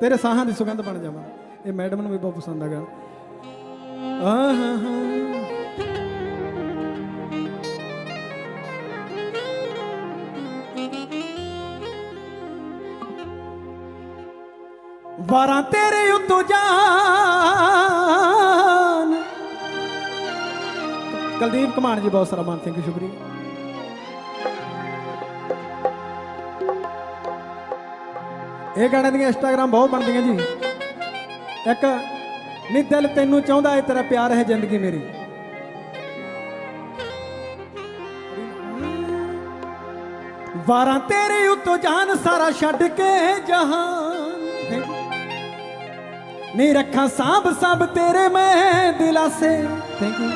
ਤੇਰੇ ਸਾਹਾਂ ਦੀ ਸੁਗੰਧ ਬਣ ਜਾਵਾਂ। ਇਹ ਮੈਡਮ ਨੂੰ ਵੀ ਬਹੁਤ ਪਸੰਦ ਆਗਾ ਆਹ, ਹਾਂ ਹਾਂ। ਵਾਰਾਂ ਤੇਰੇ ਉਤੋਂ ਜਾਨ ਕੁਲਦੀਪ ਕਮਾਨ ਜੀ, ਬਹੁਤ ਸਾਰਾ ਮਾਨ ਸਿੰਘ ਸ਼ੁਕਰੀਆ। ਇਹ ਗਾਣੇ ਦੀਆਂ ਇੰਸਟਾਗ੍ਰam ਬਹੁਤ ਬਣਦੀਆਂ ਜੀ। ਇੱਕ, ਨੀ ਦਿਲ ਤੈਨੂੰ ਚਾਹੁੰਦਾ ਏ ਤੇਰਾ ਪਿਆਰ ਹੈ ਜ਼ਿੰਦਗੀ ਮੇਰੀ। ਵਾਰਾਂ ਤੇਰੇ ਉੱਤੋਂ ਜਾਨ ਸਾਰਾ ਛੱਡ ਕੇ ਜਹਾਂ ਨੀ ਰੱਖਾਂ ਸਾਬ ਸਭ ਤੇਰੇ ਮੈਂ ਦਿਲਾਸੇ ਥੈਂਕ ਯੂ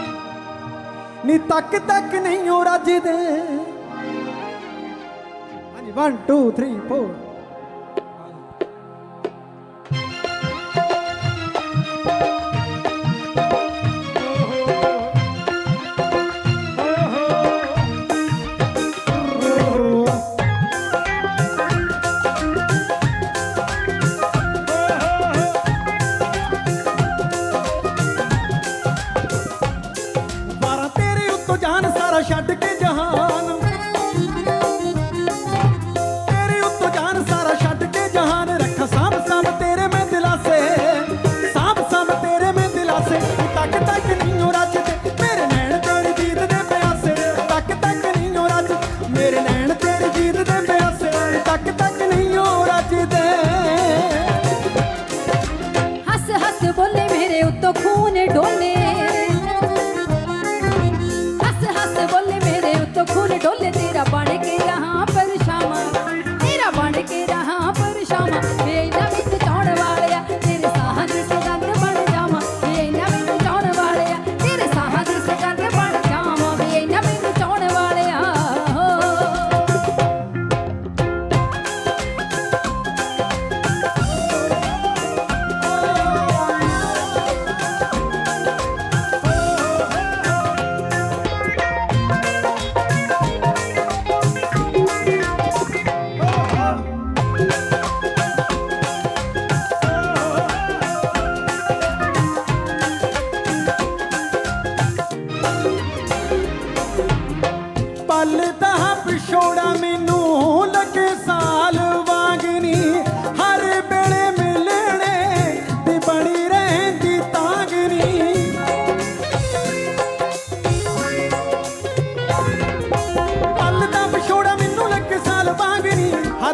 ਨੀ ਤੱਕ ਤੱਕ ਨਹੀਂ ਹੋ ਰਾਜਦੇ ਹਾਂਜੀ 1 2 3 4 Adorei!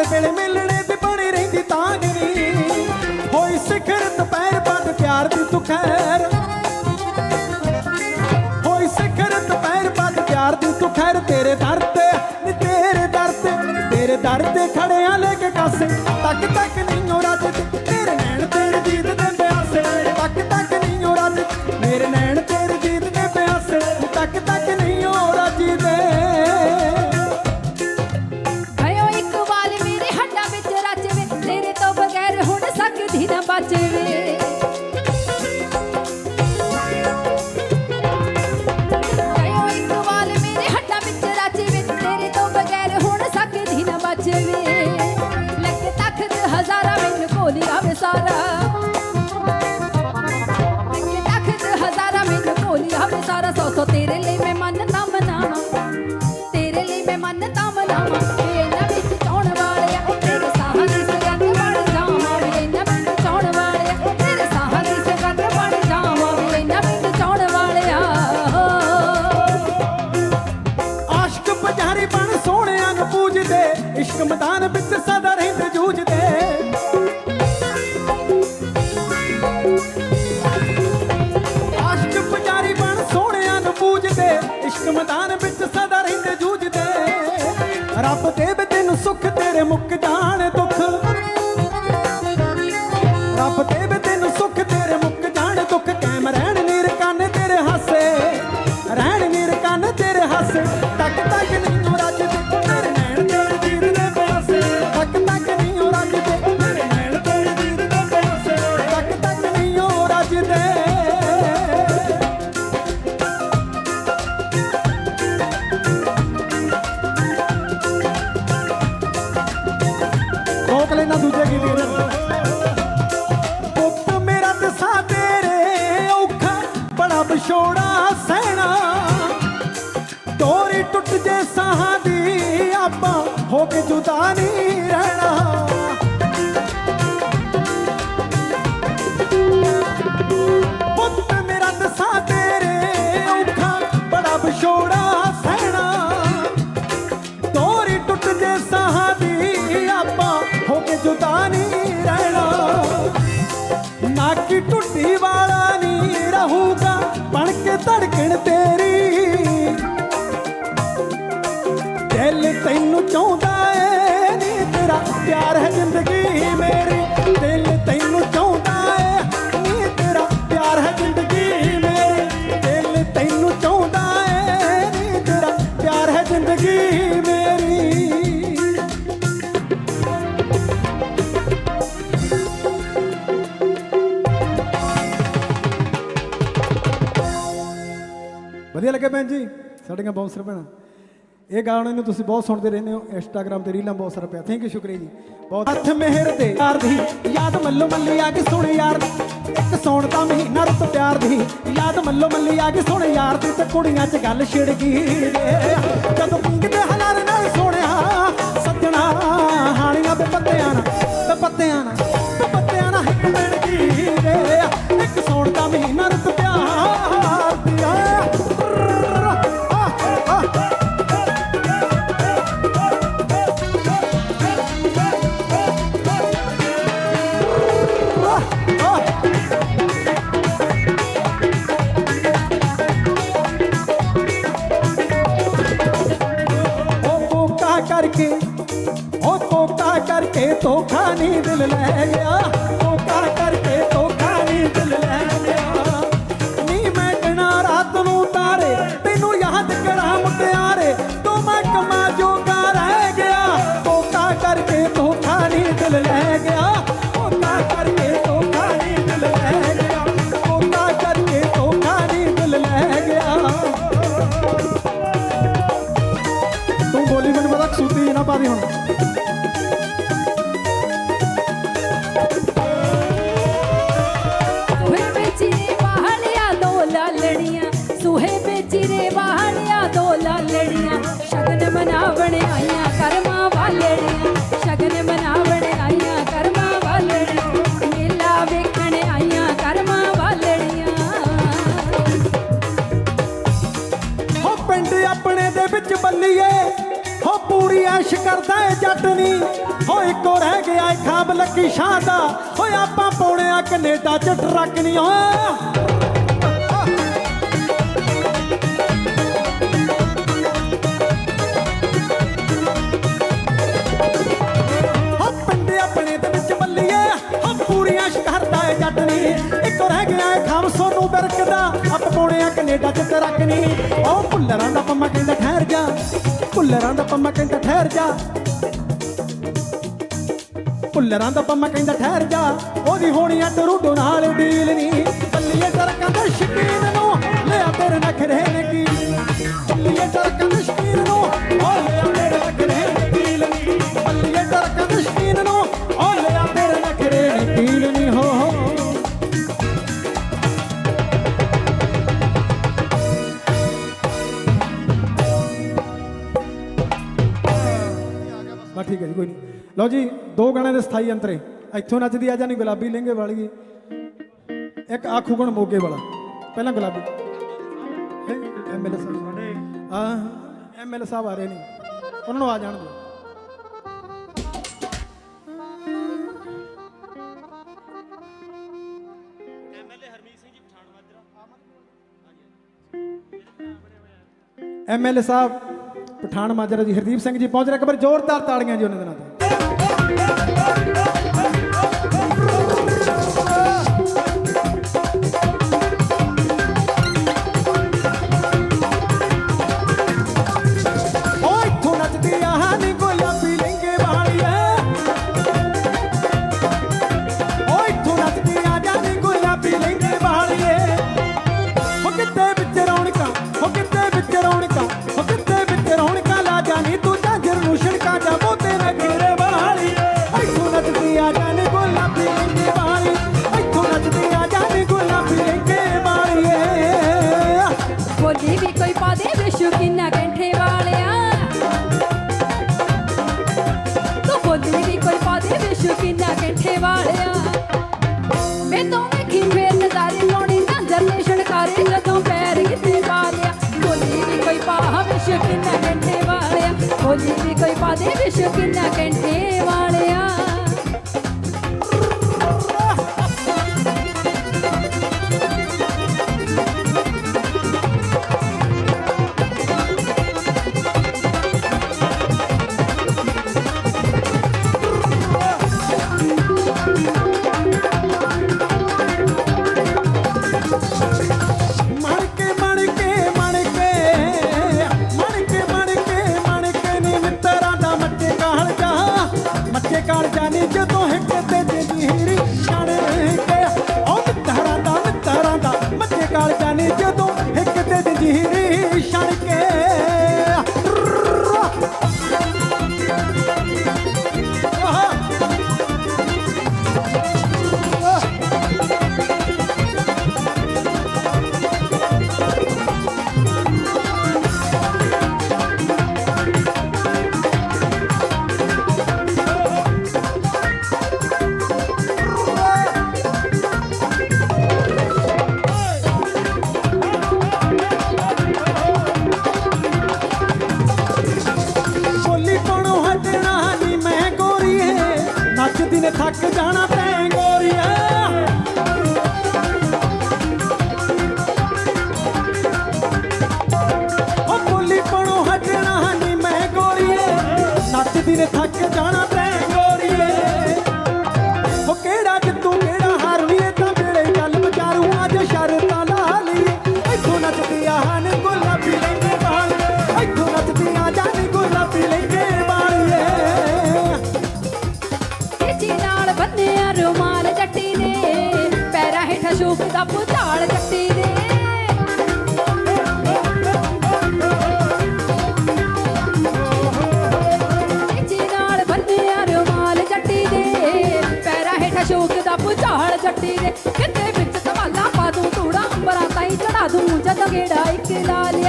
ਹਰ ਵੇਲੇ ਮਿਲਣੇ ਤੇ ਬਣੀ ਰਹਿੰਦੀ ਤਾਂਗਨੀ ਹੋਈ ਸਿਖਰ ਦੁਪਹਿਰ ਬੰਦ ਪਿਆਰ ਦੀ ਤੂੰ ਖੈਰ। ਹੋਈ ਸਿਖਰ ਦੁਪਹਿਰ ਬੰਦ ਪਿਆਰ ਦੀ ਤੂੰ ਖੈਰ, ਤੇਰੇ ਰੱਬ ਦੇਵੇ ਤੈਨੂੰ ਸੁੱਖ ਤੇਰੇ ਮੁੱਕ ਜਾਣ ਵਿਛੋੜਾ ਸੈਣਾ ਤੋਰੀ ਟੁੱਟ ਜੇ ਸਾਹਾਂ ਦੀ ਆਪਾਂ ਹੋ ਕੇ ਜੁਦਾ ਨਹੀਂ ਰਹਿਣਾ। ਪੁੱਤ ਮੇਰਾ ਦਸਾ ਤੇਰੇ ਔਖਾ, ਬੜਾ ਵਿਛੋੜਾ ਸਹਿਣਾ। ਡੋਰੀ ਟੁੱਟ ਜੇ ਸਾਹਾਂ ਦੀ ਆਪਾਂ ਹੋ ਕੇ ਜੁਦਾ ਰਹਿਣਾ। ਤੇਰੀ। ਦਿਲ ਤੈਨੂੰ ਚਾਹੁੰਦਾ ਏ ਨੀ, ਤੇਰਾ ਪਿਆਰ ਹੈ ਜ਼ਿੰਦਗੀ ਮੇਰੀ। ਦਿਲ ਤੈਨੂੰ ਚਾਹੁੰਦਾ ਏ ਨੀ, ਤੇਰਾ ਪਿਆਰ ਹੈ ਜ਼ਿੰਦਗੀ ਮੇਰੀ। ਦਿਲ ਤੈਨੂੰ ਚਾਹੁੰਦਾ ਏ ਨੀ, ਤੇਰਾ ਪਿਆਰ ਹੈ ਜ਼ਿੰਦਗੀ ਵਧੀਆ ਲੱਗੇ ਭੈਣ ਜੀ? ਸਾਡੀਆਂ ਬਾਉਂਸਰ ਭੈਣਾਂ। ਇਹ ਗਾਣੇ ਨੂੰ ਤੁਸੀਂ ਬਹੁਤ ਸੁਣਦੇ ਰਹਿੰਦੇ ਹੋ ਇੰਸਟਾਗ੍ਰam ਤੇ ਰੀਲਾਂ ਬਹੁਤ ਸਾਰਾ ਪਿਆ। ਥੈਂਕ ਯੂ ਸ਼ੁਕਰੀਆ ਜੀ। ਬਹੁਤ ਹੱਥ ਮਿਹਰ ਦੇ ਯਾਰ ਦੀ, ਯਾਦ ਮੱਲੋ ਮੱਲੀ ਆ ਕੇ ਸੁਣ ਯਾਰ। ਇੱਕ ਸੌਣ ਦਾ ਮਹੀਨਾ ਰੁੱਤ ਪਿਆਰ ਦੀ, ਯਾਦ ਮੱਲੋ ਮੱਲੀ ਆ ਕੇ ਸੁਣ ਯਾਰ। ਦੀ ਤੇ ਕੁੜੀਆਂ 'ਚ ਗੱਲ ਛਿੜ ਗਈ ਜਦੋਂ ਪਿੰਗਦੇ ਹਲਾਰ ਨਾਲ ਸੋਹਣਿਆ ਸੱਜਣਾ ਹਾਣੀਆਂ ਤੇ ਪੱਤਿਆਂ ਨਾਲ, ਤੇ ਪੱਤਿਆਂ ਨਾਲ, ਤੇ ਪੱਤਿਆਂ ਨਾਲ ਹਿੱਕ ਮਿਲ ਗਈ ਇੱਕ ਸੌਣ ਦਾ ਮਹੀਨਾ ਰੁੱਤ ਧੋਖਾ ਦਿਲ ਲੈ ਗਿਆ। ਲਾਲੜੀਆਂ ਸੁਹੇ ਬੇਚਿਰੇ ਵਾਹਲਿਆ ਦੋ ਲਾਲੜੀਆਂ ਸ਼ਗਨ ਮਨਾਵਣ ਆਈਆਂ, ਕਰਮਾਂ ਵਾਲੜੀਆਂ ਸ਼ਗਨ ਮਨਾਵਣ ਆਈਆਂ, ਕਰਮਾਂ ਵਾਲੜੀਆਂ ਮੇਲਾ ਵੇਖਣ ਆਈਆਂ, ਕਰਮਾਂ ਵਾਲੜੀਆਂ ਹੋ ਪਿੰਡ ਆਪਣੇ ਦੇ ਵਿੱਚ ਬੱਲੀਏ, ਹੋ ਪੂਰੀ ਐਸ਼ ਕਰਦਾ ਏ ਜੱਟ ਨੀ। ਹੋ ਇੱਕੋ ਰਹਿ ਗਿਆ ਏ ਖਾਬ ਲੱਕੀ ਸ਼ਾਹ ਦਾ ਓਏ ਆਪਾਂ ਪਾਉਣੇ ਆ ਕੈਨੇਡਾ ਚ ਟਰੱਕ ਨਹੀਂ ਓ ਕੈਨੇਡਾ ਚ ਟਰੱਕ ਨਹੀਂ ਭੁੱਲਰਾਂ ਦਾ ਪੰਮਾ ਕਹਿੰਦਾ, ਠਹਿਰ ਜਾ। ਭੁੱਲਰਾਂ ਦਾ ਪੰਮਾ ਕਹਿੰਦਾ, ਠਹਿਰ ਜਾ। ਭੁੱਲਰਾਂ ਦਾ ਪੰਮਾ ਕਹਿੰਦਾ, ਠਹਿਰ ਜਾ। ਉਹਦੀ ਹੋਣੀ ਆ ਟਰੂਡੋ ਨਾਲ ਡੀਲ ਨਹੀਂ ਬੱਲੀਏ ਟਰਕਾਂ ਦੇ ਸ਼ਕੀਨ ਨੂੰ ਲਿਆ ਤੇਰੇ ਨਖਰੇ ਨੇ। ਠੀਕ ਹੈ ਜੀ ਕੋਈ ਨਹੀਂ ਲਓ ਜੀ ਦੋ ਗਾਣੇ ਦੇ ਸਥਾਈ ਅੰਤਰੇ। ਇੱਥੋਂ ਨੱਚਦੀ ਆ ਜਾਨੀ ਗੁਲਾਬੀ ਲਹਿੰਗੇ ਵਾਲੀ। ਇੱਕ ਆਖੂਗਣ ਮੋਗੇ ਵਾਲਾ। ਪਹਿਲਾਂ ਗੁਲਾਬੀ। ਐਮਐਲਏ ਸਾਹਿਬ। ਸਾਡੇ ਆ ਐਮਐਲਏ ਸਾਹਿਬ ਆ ਰਹੇ ਨੇ। ਉਹਨਾਂ ਨੂੰ ਆ ਜਾਣ ਦਿਓ। ਐਮਐਲਏ ਸਾਹਿਬ ਪਠਾਨ ਮਾਜਰਾ ਜੀ ਹਰਦੀਪ ਸਿੰਘ ਜੀ ਪਹੁੰਚ ਰਹੇ, ਇੱਕ ਵਾਰ ਜ਼ੋਰਦਾਰ ਤਾੜੀਆਂ ਜੀ ਉਹਨਾਂ ਦੇ ਨਾਲ। কই পাদে বেশু কিনা सरकार जाने जो ਅਸ਼ੋਕ ਦਾ ਭੁਚਾਲ ਚੱਟੀ ਦੇ। ਸ਼ੋਕ ਦੇ ਕਿਤੇ ਵਿੱਚ ਕਮਾਲਾ ਪਾ ਦੂੰ, ਤੂੜਾ ਅੰਬਰਾ ਤਾਈ ਚੜਾ ਦੂੰ, ਜਦ ਗੇੜਾ ਇੱਕ ਲਾਲ